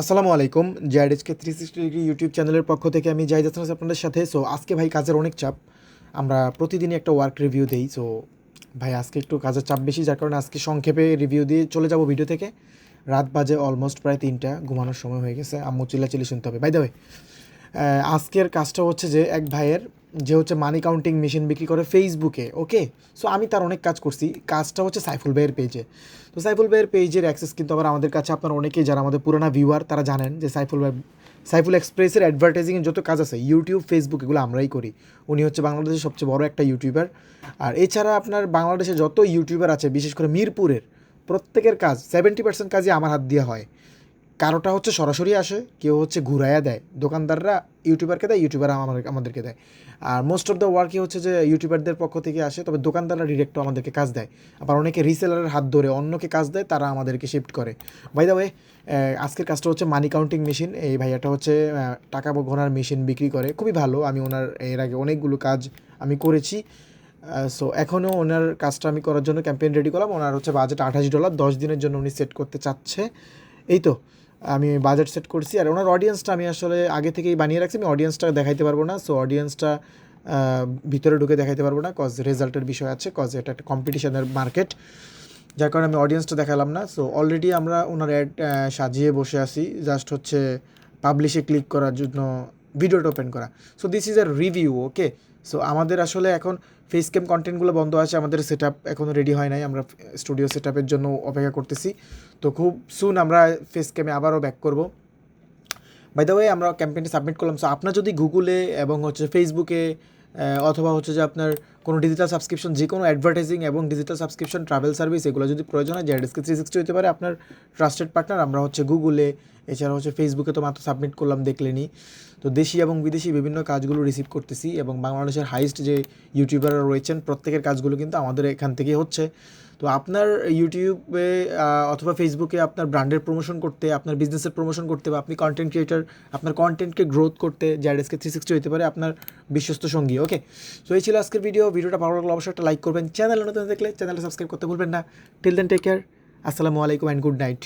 আসসালামু আলাইকুম JRSK three sixty degree YouTube চ্যানেলের পক্ষ থেকে আমি জাহিদ হাসান আপনাদের সাথে। সো আজকে ভাই কাজের অনেক চাপ। আমরা প্রতিদিনই একটা ওয়ার্ক রিভিউ দিই। সো ভাই আজকে একটু কাজের চাপ বেশি, যার কারণে আজকে সংক্ষেপে রিভিউ দিয়ে চলে যাব ভিডিও থেকে। রাত বাজে অলমোস্ট প্রায় তিনটা, ঘুমানোর সময় হয়ে গেছে। আম্মু চিল্লাচিল্লি শুনতে হবে। বাই দ্য আজকের কাজটা হচ্ছে যে এক ভাইয়ের যে হচ্ছে মানি কাউন্টিং মেশিন বিক্রি করে ফেসবুকে ওকে সো আমি তার অনেক কাজ করছি। কাজটা হচ্ছে সাইফুল ভাইয়ের পেজে তো সাইফুল ভাইয়ের পেজের অ্যাক্সেস কিন্তু আবার আমাদের কাছে আপনার অনেকেই, যারা আমাদের পুরানা ভিউয়ার তারা জানেন যে সাইফুল ভাই, সাইফুল এক্সপ্রেসের অ্যাডভার্টাইজিংয়ের যত কাজ আছে ইউটিউব ফেসবুক এগুলো আমরাই করি। উনি হচ্ছে বাংলাদেশের সবচেয়ে বড় একটা ইউটিউবার আর এছাড়া আপনার বাংলাদেশে যত ইউটিউবার আছে, বিশেষ করে মিরপুরের প্রত্যেকের কাজ সেভেন্টি পার্সেন্ট কাজই আমার হাত দিয়ে হয়। কারোটা হচ্ছে সরাসরি আসে, কেউ হচ্ছে ঘুরাইয়া দেয়। দোকানদাররা ইউটিউবারকে দেয়, ইউটিউবার আমাদের আমাদেরকে দেয়। আর মোস্ট অফ দ্য ওয়ার্কই হচ্ছে যে ইউটিউবারদের পক্ষ থেকে আসে, তবে দোকানদাররা ডিরেক্টও আমাদেরকে কাজ দেয়। আবার অনেকে রিসেলারের হাত ধরে অন্যকে কাজ দেয়, তারা আমাদেরকে শিফট করে। বাই দ্য ওয়ে আজকের কাজটা হচ্ছে মানি কাউন্টিং মেশিন এই ভাইয়াটা হচ্ছে টাকা গোনার মেশিন বিক্রি করে। খুবই ভালো, আমি ওনার, এর আগে অনেকগুলো কাজ আমি করেছি। সো এখনও ওনার কাজটা আমি করার জন্য ক্যাম্পেইন রেডি করলাম। ওনার হচ্ছে বাজেট আঠাশ ডলার দশ দিনের জন্য উনি সেট করতে চাচ্ছে। এই তো। আমি বাজেট সেট করছি আর ওনার অডিয়েন্সটা আমি আসলে আগে থেকেই বানিয়ে রাখছি, আমি অডিয়েন্সটা দেখাইতে পারব না। সো অডিয়েন্সটা ভিতরে ঢুকে দেখাইতে পারব না কজ রেজাল্টের বিষয় আছে কজ এটা একটা কম্পিটিশনের মার্কেট যার কারণে আমি অডিয়েন্সটা দেখালাম না। সো অলরেডি আমরা ওনার অ্যাড সাজিয়ে বসে আছি। জাস্ট হচ্ছে পাবলিশে ক্লিক করার জন্য ভিডিওটা ওপেন করা। So this is our review okay so আমাদের আসলে এখন ফেস ক্যাম কন্টেন্টগুলো বন্ধ আছে, আমাদের সেট আপ এখনও রেডি হয় নাই, আমরা স্টুডিও সেট আপের জন্য অপেক্ষা করতেছি। তো খুব সুন আমরা ফেস ক্যামে আবারও ব্যাক করব। বাই দ্য ওয়ে আমরা ক্যাম্পেইনটা সাবমিট করলাম। সো আপনার যদি গুগলে এবং হচ্ছে ফেসবুকে অথবা হচ্ছে যে আপনার কোনো ডিজিটাল সাবস্ক্রিপশন যে কোনো অ্যাডভার্টাইজিং এবং ডিজিটাল সাবস্ক্রিপশন ট্রাভেল সার্ভিস এগুলো যদি প্রয়োজন হয় জেডিএসকে থ্রি সিক্সটি হতে পারে, আপনার ট্রাস্টেড পার্টনার আমরা হচ্ছে গুগলে এছাড়া হচ্ছে ফেসবুকে তো মাত্র সাবমিট করলাম দেখলেনি তো দেশি এবং বিদেশি বিভিন্ন কাজগুলো রিসিভ করতেছি এবং বাংলাদেশের হাইস্ট যে ইউটিউবাররা রয়েছেন, প্রত্যেকের কাজগুলো কিন্তু আমাদের এখান থেকেই হচ্ছে। তো আপনার ইউটিউবে অথবা ফেসবুকে আপনার ব্র্যান্ডের প্রমোশন করতে, আপনার বিজনেসের প্রমোশন করতে বা আপনি কন্টেন্ট ক্রিয়েটার আপনার কন্টেন্টকে গ্রোথ করতে জ্যাডেসকে থ্রি সিক্সটি হতে পারে আপনার বিশ্বস্ত সঙ্গী ওকে সো এই ছিল আজকের ভিডিও ভিডিওটা ভালো লাগলে অবশ্যই একটা লাইক করবেন। চ্যানেল নতুন দেখলে চ্যানেলটা সাবস্ক্রাইব করতে ভুলবেন না। টিল দেন টেক কেয়ার আসসালামু আলাইকুম অ্যান্ড গুড নাইট